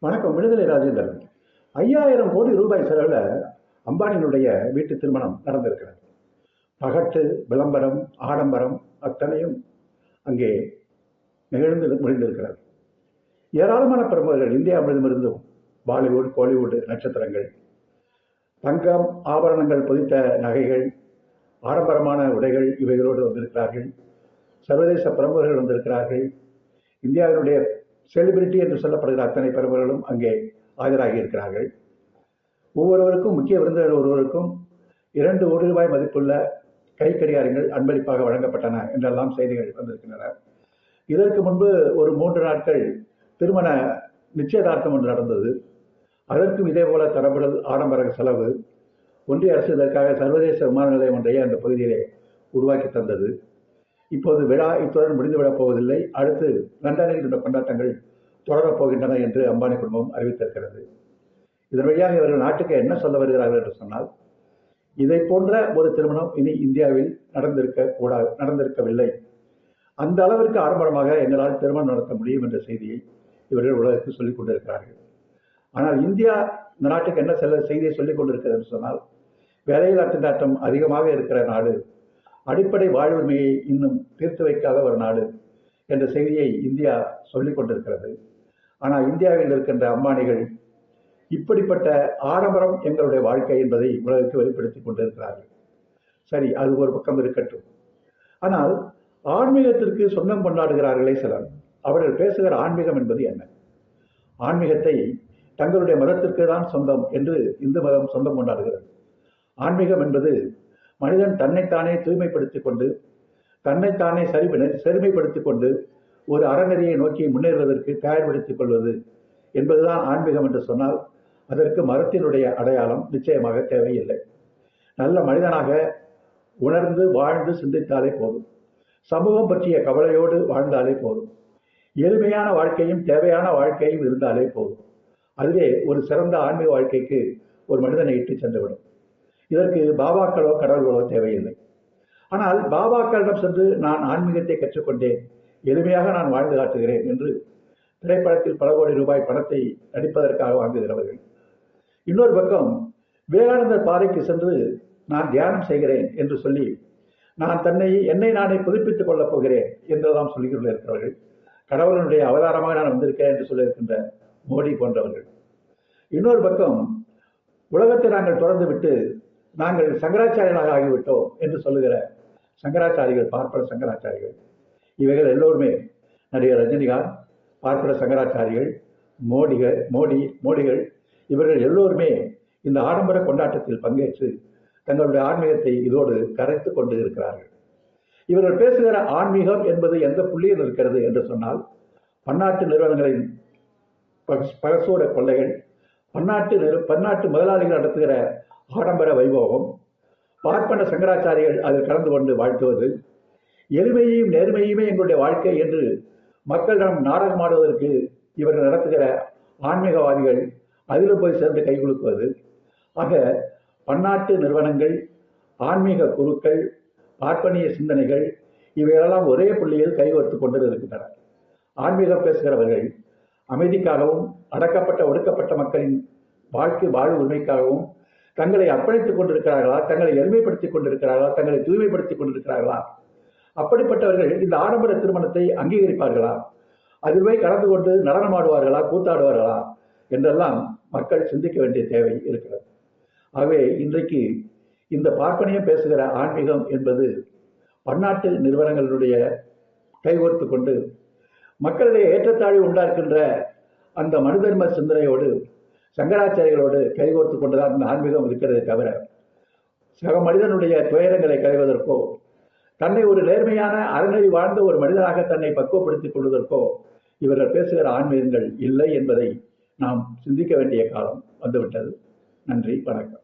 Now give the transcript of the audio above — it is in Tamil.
வணக்கம் விடுதலை ராஜேந்திரன். ஐயாயிரம் கோடி ரூபாய் செலவில் அம்பானியினுடைய வீட்டு திருமணம் நடந்திருக்கிறது. பகட்டு விளம்பரம் ஆடம்பரம் அத்தனையும் அங்கே நிகழ்ந்து முடிந்திருக்கிறது ஏராளமான பிரமுகர்கள் இந்தியா முழுவதும் பாலிவுட் கோலிவுட் நட்சத்திரங்கள் தங்கம் ஆபரணங்கள் பொதித்த நகைகள் ஆடம்பரமான உடைகள் இவைகளோடு வந்திருக்கிறார்கள். சர்வதேச பிரமுகர்கள் வந்திருக்கிறார்கள். இந்தியாவினுடைய செலிபிரிட்டி என்று சொல்லப்படுகிற அத்தனை பிரமுகர்களும் அங்கே ஆஜராகி இருக்கிறார்கள் ஒவ்வொருவருக்கும் முக்கிய விருந்தினர் ஒருவருக்கும் இரண்டு கோடி ரூபாய் மதிப்புள்ள கை கடிகாரங்கள் அன்பளிப்பாக வழங்கப்பட்டன என்றெல்லாம் செய்திகள் வந்திருக்கின்றன. இதற்கு முன்பு ஒரு மூன்று நாட்கள் திருமண நிச்சயதார்த்தம் ஒன்று நடந்தது. அதற்கும் இதே போல தரப்படல் ஆடம்பர செலவு ஒன்றிய அரசு இதற்காக சர்வதேச விமான நிலையம் ஒன்றையே அந்த பகுதியிலே உருவாக்கி தந்தது. இப்போது விழா இத்துடன் முடிந்துவிடப் போவதில்லை. அடுத்து லண்டனில் இந்த கொண்டாட்டங்கள் தொடரப் போகின்றன என்று அம்பானி குடும்பம் அறிவித்திருக்கிறது. இதன் வழியாக இவர்கள் நாட்டுக்கு என்ன சொல்ல வருகிறார்கள் என்று சொன்னால் இதை போன்ற ஒரு திருமணம் இனி இந்தியாவில் நடந்திருக்க கூடாது நடந்திருக்கவில்லை. அந்த அளவிற்கு ஆடம்பரமாக எங்களால் திருமணம் நடத்த முடியும் என்ற செய்தியை இவர்கள் உலகத்துக்கு சொல்லிக் கொண்டிருக்கிறார்கள். ஆனால் இந்தியா இந்த நாட்டுக்கு என்ன செல்ல செய்தியை சொல்லிக் கொண்டிருக்கிறது என்று சொன்னால் வேலையில்லா திண்டாட்டம் அதிகமாக இருக்கிற நாடு அடிப்படை வாழ்வுரிமையை இன்னும் தீர்த்து வைக்காத ஒரு நாடு என்ற செய்தியை இந்தியா சொல்லிக் கொண்டிருக்கிறது. ஆனால் இந்தியாவில் இருக்கின்ற அம்பானிகள் இப்படிப்பட்ட ஆடம்பரம் எங்களுடைய வாழ்க்கை என்பதை உலகுக்கு வெளிப்படுத்திக் கொண்டிருக்கிறார்கள். சரி அது ஒரு பக்கம் இருக்கட்டும். ஆனால் ஆன்மீகத்திற்கு சொந்தம் கொண்டாடுகிறார்களே சிலர். அவர்கள் பேசுகிற ஆன்மீகம் என்பது என்ன? ஆன்மீகத்தை தங்களுடைய மதத்திற்கு தான் சொந்தம் என்று இந்து மதம் சொந்தம் கொண்டாடுகிறது. ஆன்மீகம் என்பது மனிதன் தன்னைத்தானே தூய்மைப்படுத்திக் கொண்டு தன்னைத்தானே சரி செருமைப்படுத்திக் கொண்டு ஒரு அறநெறியை நோக்கி முன்னேறுவதற்கு தயார்படுத்திக் கொள்வது என்பதுதான் ஆன்மீகம் என்று சொன்னால் அதற்கு மரத்தினுடைய அடையாளம் நிச்சயமாக தேவையில்லை. நல்ல மனிதனாக உணர்ந்து வாழ்ந்து சிந்தித்தாலே போதும். சமூகம் பற்றிய கவலையோடு வாழ்ந்தாலே போதும். எளிமையான வாழ்க்கையும் தேவையான வாழ்க்கையும் இருந்தாலே போதும். அதுவே ஒரு சிறந்த ஆன்மீக வாழ்க்கைக்கு ஒரு மனிதனை இட்டு சென்றுவிடும். இதற்கு பாபாக்களோ கடவுள்களோ தேவையில்லை. ஆனால் பாபாக்களிடம் சென்று நான் ஆன்மீகத்தை கற்றுக்கொண்டேன். எளிமையாக நான் வாழ்ந்து காட்டுகிறேன் என்று திரைப்படத்தில் பல கோடி ரூபாய் பணத்தை நடிப்பதற்காக வாங்குகிறவர்கள். இன்னொரு பக்கம் விவேகானந்தர் பாறைக்கு சென்று நான் தியானம் செய்கிறேன் என்று சொல்லி நான் தன்னை என்னை நானே புதுப்பித்துக் கொள்ளப் போகிறேன் என்றெல்லாம் சொல்லிக் கொண்டிருக்கிறவர்கள் கடவுளுடைய அவதாரமாக நான் வந்திருக்கிறேன் என்று சொல்லியிருக்கின்ற மோடி போன்றவர்கள். இன்னொரு பக்கம் உலகத்தை நாங்கள் தொடர்ந்து விட்டு நாங்கள் சங்கராச்சாரியர்களாக ஆகிவிட்டோம் என்று சொல்லுகிற சங்கராச்சாரிகள் பார்ப்பன சங்கராச்சாரிகள். இவைகள் எல்லோருமே நடிகர் ரஜினிகாந்த் பார்ப்பன சங்கராச்சாரிகள் மோடிகள் மோடி மோடிகள் இவர்கள் எல்லோருமே இந்த ஆடம்பர கொண்டாட்டத்தில் பங்கேற்று தங்களுடைய ஆன்மீகத்தை இதோடு கரைத்து கொண்டு இருக்கிறார்கள். இவர்கள் பேசுகிற ஆன்மீகம் என்பது எந்த புள்ளியில் இருக்கிறது என்று சொன்னால் பன்னாட்டு நிறுவனங்களின் பகசூர கொள்ளைகள் பன்னாட்டு பன்னாட்டு முதலாளிகள் நடத்துகிற ஆடம்பர வைபோகம் பார்ப்பன சங்கராச்சாரிகள் அதில் கலந்து கொண்டு வாழ்த்துவது. எளிமையையும் நேர்மையுமே எங்களுடைய வாழ்க்கை என்று மக்களிடம் நாடகம் ஆடுவதற்கு இவர்கள் நடத்துகிற ஆன்மீகவாதிகள் அதில் போய் சேர்ந்து கை கொடுக்குவது ஆக பன்னாட்டு நிறுவனங்கள் ஆன்மீக குருக்கள் பார்ப்பனிய சிந்தனைகள் இவைகளெல்லாம் ஒரே புள்ளியில் கைகோர்த்து கொண்டு இருக்கின்றன ஆன்மீகம் பேசுகிறவர்கள் அமைதிக்காகவும் அடக்கப்பட்ட ஒடுக்கப்பட்ட மக்களின் வாழ்க்கை வாழ்வு உரிமைக்காகவும் தங்களை அர்ப்பணித்துக் கொண்டிருக்கிறார்களா? தங்களை எளிமைப்படுத்திக் கொண்டிருக்கிறார்களா? தங்களை தூய்மைப்படுத்திக் கொண்டிருக்கிறார்களா? அப்படிப்பட்டவர்கள் இந்த ஆடம்பர திருமணத்தை அங்கீகரிப்பார்களா? அதில் போய் கலந்து கொண்டு நடனமாடுவார்களா கூத்தாடுவார்களா? என்றெல்லாம் மக்கள் சிந்திக்க வேண்டிய தேவை இருக்கிறது. ஆகவே இன்றைக்கு இந்த பார்ப்பனையும் பேசுகிற ஆன்மீகம் என்பது பன்னாட்டு நிறுவனங்களுடைய கைகோர்த்து கொண்டு மக்களிடையே ஏற்றத்தாழ்வு உண்டாக்குகின்ற அந்த மனுதர்ம சிந்தனையோடு சங்கராச்சாரிகளோடு கைகோர்த்து கொண்டுதான் அந்த ஆன்மீகம் இருக்கிறதே தவிர சக மனிதனுடைய துயரங்களை களைவதற்கோ தன்னை ஒரு நேர்மையான அறநெறி வாழ்ந்த ஒரு மனிதனாக தன்னை பக்குவப்படுத்திக் கொள்வதற்கோ இவர்கள் பேசுகிற ஆன்மீகங்கள் இல்லை என்பதை நாம் சிந்திக்க வேண்டிய காலம் வந்துவிட்டது. நன்றி வணக்கம்.